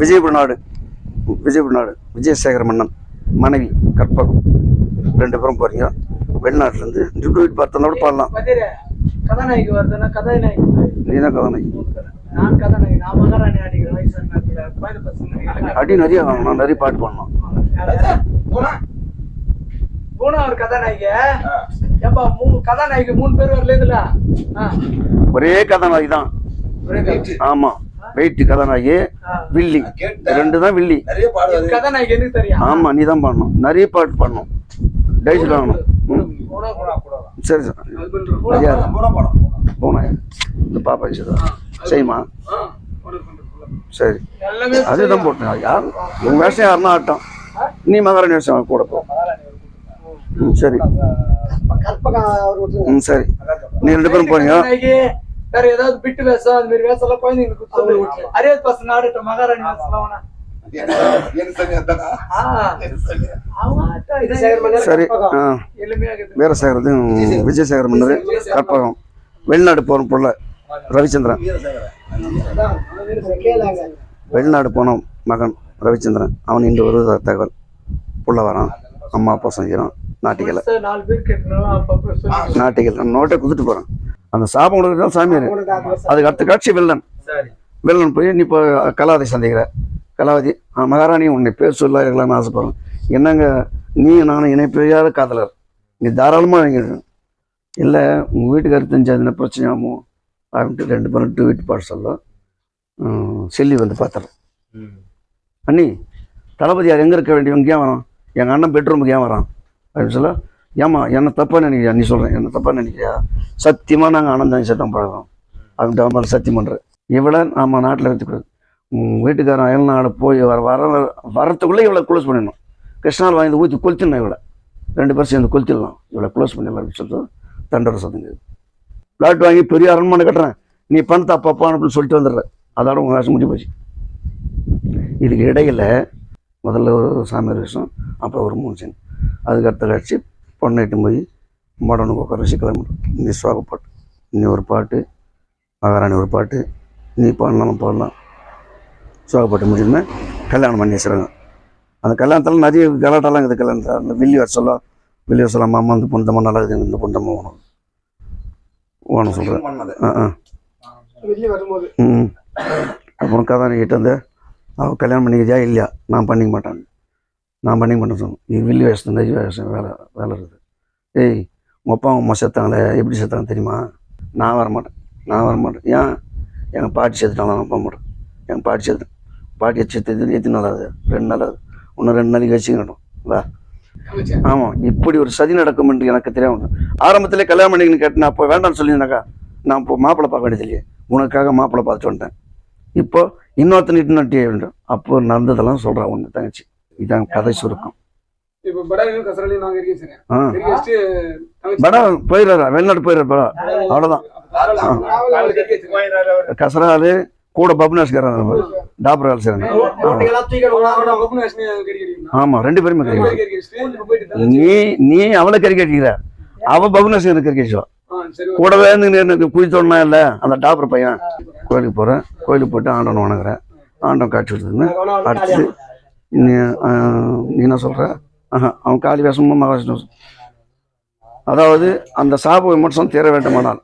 விஜயபுர நாடு விஜயபுர நாடு விஜயசேகர மன்னன் மனைவி கற்பகம். ரெண்டு பேரும் போறீங்க. வெளிநாட்டுலேருந்து டியூட் பார்த்தோன்னா கூட பாடலாம். கதாநாயகி வருதுன்னா கதாநாயகி நீ தான் கதாநாயகி. நான் கதாநாயகி நான் மகாராணி அடிக்கிற வயசு நேரத்துல கோயில் பசங்க. அடி நிறைய வாங்கணும். நிறைய பாட்டு பாடணும். மூணு ஒரு கதாநாயகி ஏப்பா மூணு கதாநாயகி மூணு பேர் வரல இதுல. ஒரே கதாநாயகி தான். ஆமா. வெயிட் கதாநாயகி. வில்லி. ரெண்டு தான் வில்லி. ஆமா நீ தான் பாடணும். நிறைய பாட்டு பாடணும். டைஜில் வாங்கணும் சரி சார். ஐயா. போனா இந்த பாப்பா செய்தா செய்யுமா. சரி. அதுதான் போட்டேன். யார்? உன் வேஷம் யாருன்னா ஆட்டம். நீ மகாராணி வேஷம் கூட போ. ம் சரி. ம் சரி. நீ ரெண்டு பேரும் போறீங்க கதாநாயகி வேற ஏதாவது பிட்டு வேஷம் அது மாதிரி வேஷம் எல்லாம் குழந்தைங்களுக்கு சொல்லு அரியத் பசங்க ஆடட்டும் மகாராணி வேஷம். என்ன சரி? விஜயசேகர மன்னர் கற்பகம். வெளிநாடு போன புள்ள ரவிச்சந்திரன். வெளிநாடு போன மகன் ரவிச்சந்திரன். அவன் இன்று ஒரு தகவல். புள்ள வரான். அம்மா அப்பா செஞ்சிடும் நாட்டிக்கலை. நாட்டிக்கல். நான் நோட்டை குத்துட்டு போகிறேன் அந்த சாபம் கொடுக்குறது தான் சாமியார் அதுக்கு அடுத்த காட்சி வில்லன். சரி. வில்லன் போய் நீ இப்போ கலாவதி சந்திக்கிற. கலாவதி மகாராணி உன்னை பேர் சொல்ல இருக்கலாம்னு ஆசைப்படுறேன். என்னங்க நீ நானும் இணை பெரியாத காதலர். நீ தாராளமாக வாங்க இல்லை உங்கள் வீட்டுக்காரர் தெரிஞ்ச என்ன பிரச்சனை ஆகும்? அப்படின்ட்டு ரெண்டு பேரும் டூ வீட்டு பாட சொல்ல. செல்லி வந்து பார்த்துறேன். அண்ணி தளபதியார் எங்கே இருக்க வேண்டியவங்க ஏன் வரான்? எங்கள் அண்ணன் பெட்ரூமுக்கு ஏன் வரான்? அப்படின்னு சொல்ல ஏம்மா என்ன தப்பாக நினைக்கிறியா? நீ சொல்கிறேன் என்ன தப்பாக நினைக்கிறியா? சத்தியமாக நாங்கள் ஆனந்தாங்க சட்டம் பழகிறோம். அப்படின்ட்டு அவன் மேலே சத்தியம் பண்ணுறேன் இவளை நம்ம நாட்டில் எடுத்துக்கூடாது உன் வீட்டுக்காரன் அயல் நாடு போய் வர வர வரத்துக்குள்ளே இவ்வளோ க்ளோஸ் பண்ணிடணும். கிருஷ்ணாவில் வாங்கி ஊற்றி கொளுத்திடணும் இவளை. ரெண்டு பேரும் சேர்ந்து கொளுத்திடலாம். இவ்வளோ க்ளோஸ் பண்ணிடலாம் அப்படின்னு சொல்லிட்டு தண்டரை சதுங்க பிளாட் வாங்கி பெரிய அரண்மனை கட்டுறேன். நீ பணத்தை அப்பப்பா அப்படின்னு சொல்லிட்டு வந்துடுற. அதோட உங்கள் ஆசை முடிஞ்சு போச்சு. இதுக்கு இடையில் முதல்ல ஒரு சாமியார் விஷயம் அப்புறம் ஒரு மூணு சீன் அதுக்கு அடுத்த காட்சி போய் மாடனுக்கு உட்கார வச்சு கிளம்பிடும் நீ சுவாக பாட்டு நீ ஒரு பாட்டு மகாராணி ஒரு பாட்டு நீ பாடலாம் பாடலாம். சுவாக பாட்டு முடியுமே கல்யாணம் பண்ணி வச்சுறாங்க அந்த கல்யாணத்தில் நிறைய கலாட்டெல்லாம் இருக்குது. கல்யாணத்தில் அந்த வில்லி வர சொல்ல வில்லி வர சொல்ல மாமா இந்த பொண்ணு நல்லா இருக்குது இந்த பொண்ணு ஓணும் ஓணும் சொல்கிறேன் ஆ ஆ. ம் அப்புறம் கதாநாயகிட்ட வந்து அவள் கல்யாணம் பண்ணிக்கிறியா இல்லையா? நான் பண்ணிக்க மாட்டேன். நான் மாட்டேன் சொன்னேன். இது வில்லி வயசு நெஜ வயசு வேலை வேலை இருக்குது. ஏய் உங்கள் அப்பா அம்மா செத்தாங்களே எப்படி செத்தாங்க தெரியுமா? நான் வர மாட்டேன். நான் வர மாட்டேன். ஏன்? எங்கள் பாட்டி செத்துட்டாங்க போக மாட்டேன். எங்கள் பாட்டி செத்து பாட்டியை செத்து எத்தனை நாள் ஆகுது? ரெண்டு நாள் ஆகுது. இன்னும் ரெண்டு நாளைக்கு வச்சுக்கணும் வா. ஆமாம் இப்படி ஒரு சதி நடக்கும் என்று எனக்கு தெரியும் ஆரம்பத்திலே கல்யாணம் பண்ணிக்கணும் கேட்டேன். அப்போ வேண்டாம்னு சொல்லியிருந்தாக்கா நான் இப்போ மாப்பிள்ளை பார்க்க வேண்டியது இல்லையே. உனக்காக மாப்பிள்ளை பார்த்துட்டு வந்துட்டேன். இப்போ இன்னொருத்தன் இட்டு நட்டி வேண்டும் அப்போ நடந்ததெல்லாம் சொல்கிறான் ஒன்று தங்கச்சி. இதான் கதை சுருக்கம் படா போயிடுறாரா வெளிநாடு போயிடுறாரு படா அவ்வளோதான் கசராலு கூட பப்னாஸ்காரன் டாக்டர் வேலை கறிக்கணும். ஆமாம் ரெண்டு பேருமே தங்கச்சி- நீ நீ அவளை கறி கட்டிக்கிற அவள் பப்னாஸ்கர் ஓகே. கூடவே இருந்து குழி தோணுனா இல்லை அந்த டாக்டர் பையன் கோயிலுக்கு போகிறேன் கோயிலுக்கு போயிட்டு ஆண்டவன் வணங்குறேன் ஆண்டவன் காட்சி கொடுத்துன்னு அடுத்து நீ நீ என்ன சொல்கிற அவன் காளி வேஷமும் மகாவிஷ்ணு அதாவது அந்த சாப விமர்சனம் தீர வேண்டுமானால்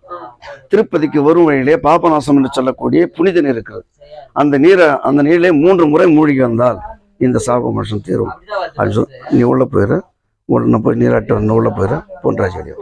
திருப்பதிக்கு வரும் வழியிலே பாபநாசம் என்று சொல்லக்கூடிய புனித நீர் இருக்கிறது. அந்த நீரை அந்த நீரிலே மூன்று முறை மூழ்கி வந்தால் இந்த சாப விமர்சனம் தீரும். அப்படின்னு சொல்லி நீ உள்ளே போயிரு. உடனே போய் நீராட்டு உள்ள போயிரு. பொன்ராஜ் வெளியே